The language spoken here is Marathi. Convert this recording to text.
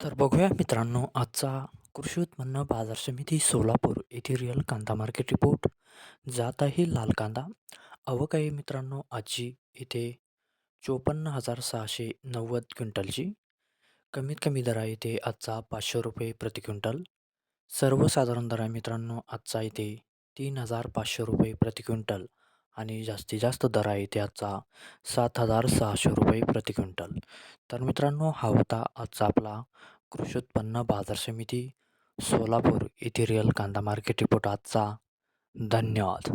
तर बघूया मित्रांनो आजचा कृषी उत्पन्न बाजार समिती सोलापूर येथे रिअल कांदा मार्केट रिपोर्ट जात आहे लाल कांदा. आवक आहे मित्रांनो आजची इथे चोपन्न हजार सहाशे नव्वद क्विंटलची. कमीत कमी दर आहे इथे आजचा पाचशे रुपये प्रति क्विंटल. सर्वसाधारण दर आहे मित्रांनो आजचा इथे तीन हजार पाचशे रुपये प्रति क्विंटल. आणि जास्तीत जास्त दर आहे त्याचा सात हजार सहाशे रुपये प्रति क्विंटल. तर मित्रांनो हा होता आजचा आपला कृषी उत्पन्न बाजार समिती सोलापूर येथे रिअल कांदा मार्केट रिपोर्ट आजचा. धन्यवाद.